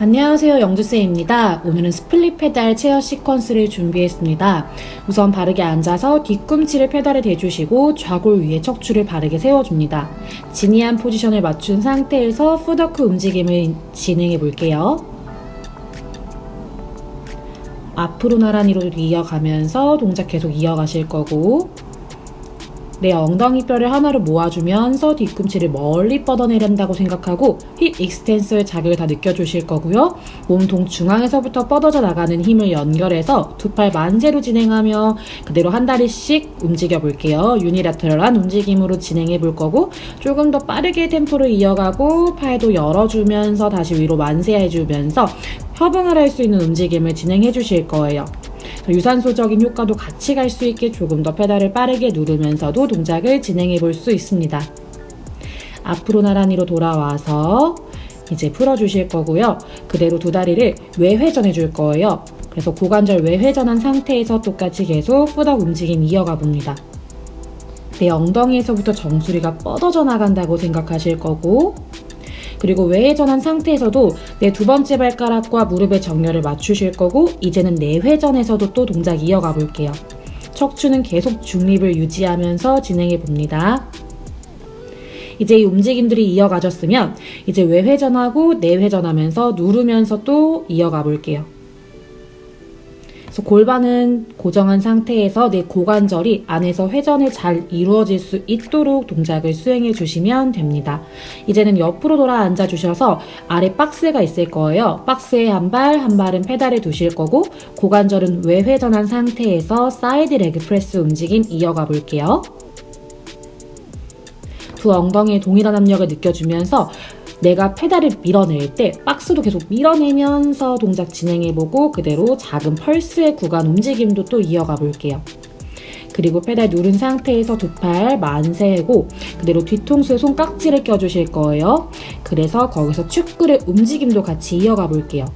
안녕하세요 영주쌤입니다. 오늘은 스플릿 페달 체어 시퀀스를 준비했습니다. 우선 바르게 앉아서 뒤꿈치를 페달에 대주시고 좌골 위에 척추를 바르게 세워줍니다. 지니한 포지션을 맞춘 상태에서 푸더크 움직임을 진행해 볼게요. 앞으로 나란히로 이어가면서 동작 계속 이어가실 거고 내 엉덩이 뼈를 하나로 모아주면서 뒤꿈치를 멀리 뻗어내린다고 생각하고 힙 익스텐서의 자극을 다 느껴주실 거고요. 몸통 중앙에서부터 뻗어져 나가는 힘을 연결해서 두 팔 만세로 진행하며 그대로 한 다리씩 움직여 볼게요. 유니라테럴한 움직임으로 진행해 볼 거고 조금 더 빠르게 템포를 이어가고 팔도 열어주면서 다시 위로 만세해 주면서 협응을 할 수 있는 움직임을 진행해 주실 거예요. 유산소적인 효과도 같이 갈 수 있게 조금 더 페달을 빠르게 누르면서도 동작을 진행해 볼 수 있습니다. 앞으로 나란히로 돌아와서 이제 풀어주실 거고요. 그대로 두 다리를 외회전해 줄 거예요. 그래서 고관절 외회전한 상태에서 똑같이 계속 후덕 움직임 이어가 봅니다. 내 엉덩이에서부터 정수리가 뻗어져 나간다고 생각하실 거고 그리고 외회전한 상태에서도 내 두 번째 발가락과 무릎의 정렬을 맞추실 거고 이제는 내회전에서도 또 동작 이어가 볼게요. 척추는 계속 중립을 유지하면서 진행해 봅니다. 이제 이 움직임들이 이어가졌으면 이제 외회전하고 내회전하면서 누르면서 또 이어가 볼게요. 그래서 골반은 고정한 상태에서 내 고관절이 안에서 회전을 잘 이루어질 수 있도록 동작을 수행해 주시면 됩니다. 이제는 옆으로 돌아 앉아 주셔서 아래 박스가 있을 거예요. 박스에 한 발, 한 발은 페달에 두실 거고 고관절은 외회전한 상태에서 사이드 레그 프레스 움직임 이어가 볼게요. 두 엉덩이의 동일한 압력을 느껴주면서 내가 페달을 밀어낼 때 박스도 계속 밀어내면서 동작 진행해보고 그대로 작은 펄스의 구간 움직임도 또 이어가 볼게요. 그리고 페달 누른 상태에서 두 팔 만세고 그대로 뒤통수에 손깍지를 껴주실 거예요. 그래서 거기서 축구의 움직임도 같이 이어가 볼게요.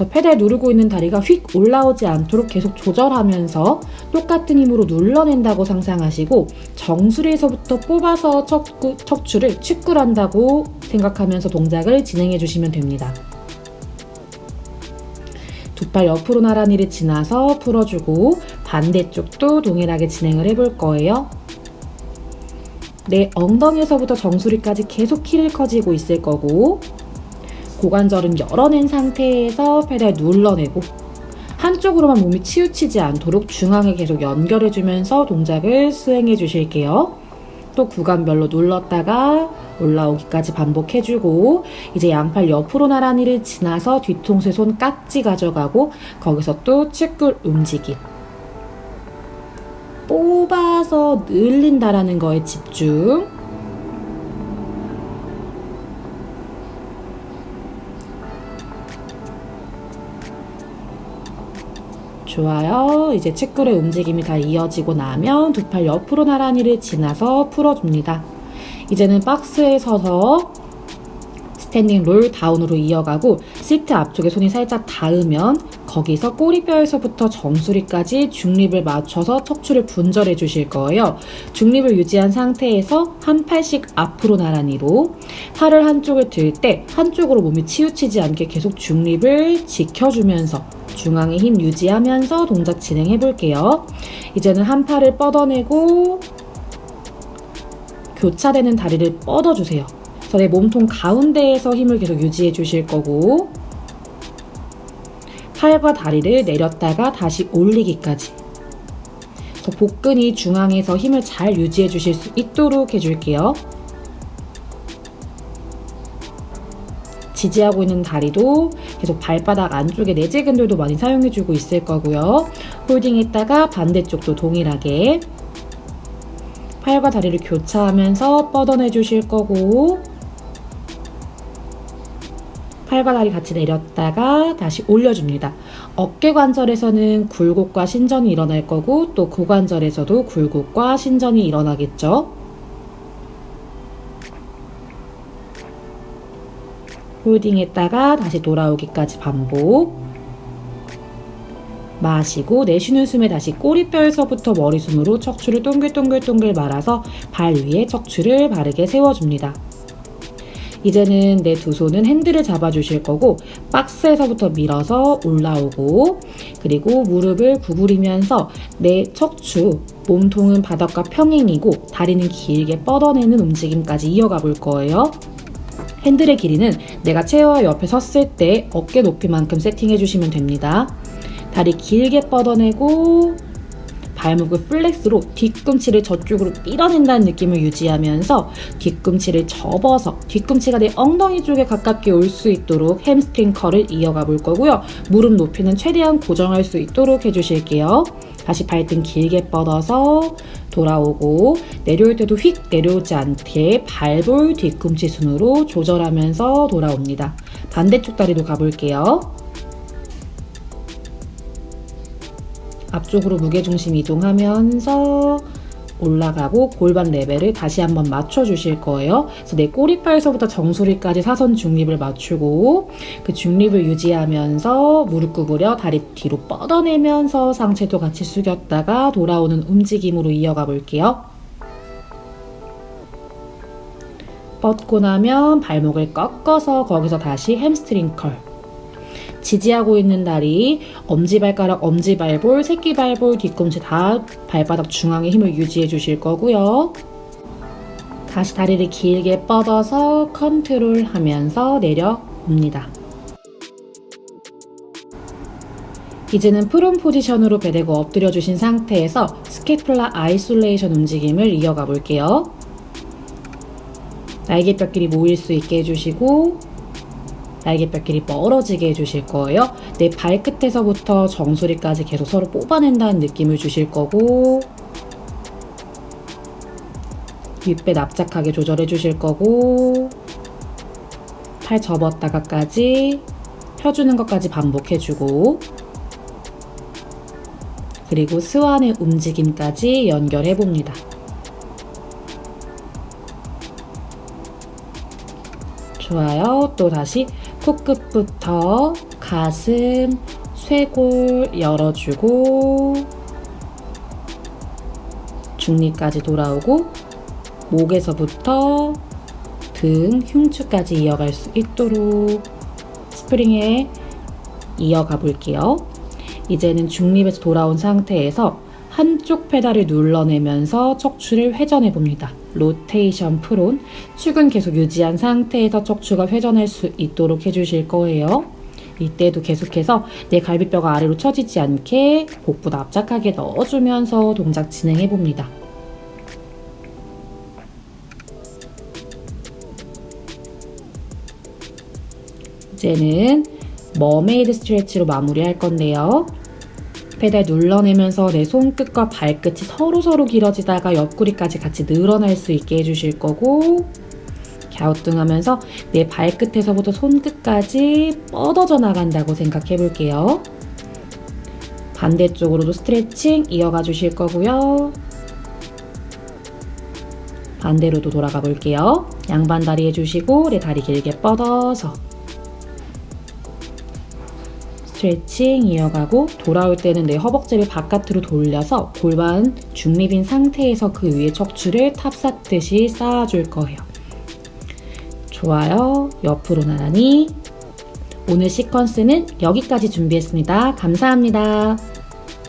그래서 페달 누르고 있는 다리가 휙 올라오지 않도록 계속 조절하면서 똑같은 힘으로 눌러낸다고 상상하시고 정수리에서부터 뽑아서 척구, 척추를 축구를 한다고 생각하면서 동작을 진행해 주시면 됩니다. 두 팔 옆으로 나란히를 지나서 풀어주고 반대쪽도 동일하게 진행을 해볼 거예요. 내 엉덩이에서부터 정수리까지 계속 키를 커지고 있을 거고 고관절은 열어낸 상태에서 페달 눌러내고 한쪽으로만 몸이 치우치지 않도록 중앙에 계속 연결해주면서 동작을 수행해 주실게요. 또 구간별로 눌렀다가 올라오기까지 반복해주고 이제 양팔 옆으로 나란히를 지나서 뒤통수에 손 깍지 가져가고 거기서 또 측굴 움직임 뽑아서 늘린다라는 거에 집중 좋아요. 이제 측굴의 움직임이 다 이어지고 나면 두 팔 옆으로 나란히를 지나서 풀어줍니다. 이제는 박스에 서서 스탠딩 롤 다운으로 이어가고 시트 앞쪽에 손이 살짝 닿으면 거기서 꼬리뼈에서부터 정수리까지 중립을 맞춰서 척추를 분절해 주실 거예요. 중립을 유지한 상태에서 한 팔씩 앞으로 나란히로 팔을 한쪽을 들 때 한쪽으로 몸이 치우치지 않게 계속 중립을 지켜주면서 중앙에 힘 유지하면서 동작 진행해 볼게요. 이제는 한 팔을 뻗어내고 교차되는 다리를 뻗어주세요. 그래서 내 몸통 가운데에서 힘을 계속 유지해 주실 거고 팔과 다리를 내렸다가 다시 올리기까지 복근이 중앙에서 힘을 잘 유지해 주실 수 있도록 해줄게요. 지지하고 있는 다리도 계속 발바닥 안쪽에 내재근들도 많이 사용해주고 있을 거고요. 홀딩했다가 반대쪽도 동일하게 팔과 다리를 교차하면서 뻗어내 주실 거고 팔과 다리 같이 내렸다가 다시 올려줍니다. 어깨 관절에서는 굴곡과 신전이 일어날 거고 또 고관절에서도 굴곡과 신전이 일어나겠죠. 홀딩했다가 다시 돌아오기까지 반복. 마시고 내쉬는 숨에 다시 꼬리뼈에서부터 머리숨으로 척추를 동글동글동글 말아서 발 위에 척추를 바르게 세워줍니다. 이제는 내 두 손은 핸들을 잡아주실 거고 박스에서부터 밀어서 올라오고 그리고 무릎을 구부리면서 내 척추 몸통은 바닥과 평행이고 다리는 길게 뻗어내는 움직임까지 이어가 볼 거예요. 핸들의 길이는 내가 체어와 옆에 섰을 때 어깨 높이만큼 세팅해 주시면 됩니다. 다리 길게 뻗어내고 발목을 플렉스로 뒤꿈치를 저쪽으로 밀어낸다는 느낌을 유지하면서 뒤꿈치를 접어서 뒤꿈치가 내 엉덩이 쪽에 가깝게 올 수 있도록 햄스트링 컬을 이어가 볼 거고요. 무릎 높이는 최대한 고정할 수 있도록 해주실게요. 다시 발등 길게 뻗어서 돌아오고 내려올 때도 휙 내려오지 않게 발볼 뒤꿈치 순으로 조절하면서 돌아옵니다. 반대쪽 다리도 가볼게요. 앞쪽으로 무게중심 이동하면서 올라가고 골반 레벨을 다시 한번 맞춰 주실 거예요. 그래서 내 꼬리뼈에서부터 정수리까지 사선 중립을 맞추고 그 중립을 유지하면서 무릎 구부려 다리 뒤로 뻗어내면서 상체도 같이 숙였다가 돌아오는 움직임으로 이어가 볼게요. 뻗고 나면 발목을 꺾어서 거기서 다시 햄스트링 컬. 지지하고 있는 다리, 엄지발가락, 엄지발볼, 새끼발볼, 뒤꿈치 다 발바닥 중앙에 힘을 유지해 주실 거고요. 다시 다리를 길게 뻗어서 컨트롤 하면서 내려옵니다. 이제는 프롬 포지션으로 배대고 엎드려 주신 상태에서 스케플라 아이솔레이션 움직임을 이어가 볼게요. 날개뼈끼리 모일 수 있게 해주시고 날개뼈끼리 멀어지게 해주실 거예요. 내 발끝에서부터 정수리까지 계속 서로 뽑아낸다는 느낌을 주실 거고 윗배 납작하게 조절해 주실 거고 팔 접었다가까지 펴주는 것까지 반복해 주고 그리고 스완의 움직임까지 연결해 봅니다. 좋아요. 또 다시 코끝부터 가슴, 쇄골 열어주고 중리까지 돌아오고 목에서부터 등, 흉추까지 이어갈 수 있도록 스프링에 이어가 볼게요. 이제는 중립에서 돌아온 상태에서 한쪽 페달을 눌러내면서 척추를 회전해 봅니다. 로테이션 프론. 축은 계속 유지한 상태에서 척추가 회전할 수 있도록 해주실 거예요. 이때도 계속해서 내 갈비뼈가 아래로 처지지 않게 복부 납작하게 넣어주면서 동작 진행해 봅니다. 이제는 머메이드 스트레치로 마무리할 건데요. 페달 눌러내면서 내 손끝과 발끝이 서로 서로 길어지다가 옆구리까지 같이 늘어날 수 있게 해주실 거고 갸우뚱하면서 내 발끝에서부터 손끝까지 뻗어져 나간다고 생각해 볼게요. 반대쪽으로도 스트레칭 이어가 주실 거고요. 반대로도 돌아가 볼게요. 양반 다리 해주시고 내 다리 길게 뻗어서 스트레칭 이어가고 돌아올 때는 내 허벅지를 바깥으로 돌려서 골반 중립인 상태에서 그 위에 척추를 탑쌓듯이 쌓아줄 거예요. 좋아요. 옆으로 나란히. 오늘 시퀀스는 여기까지 준비했습니다. 감사합니다.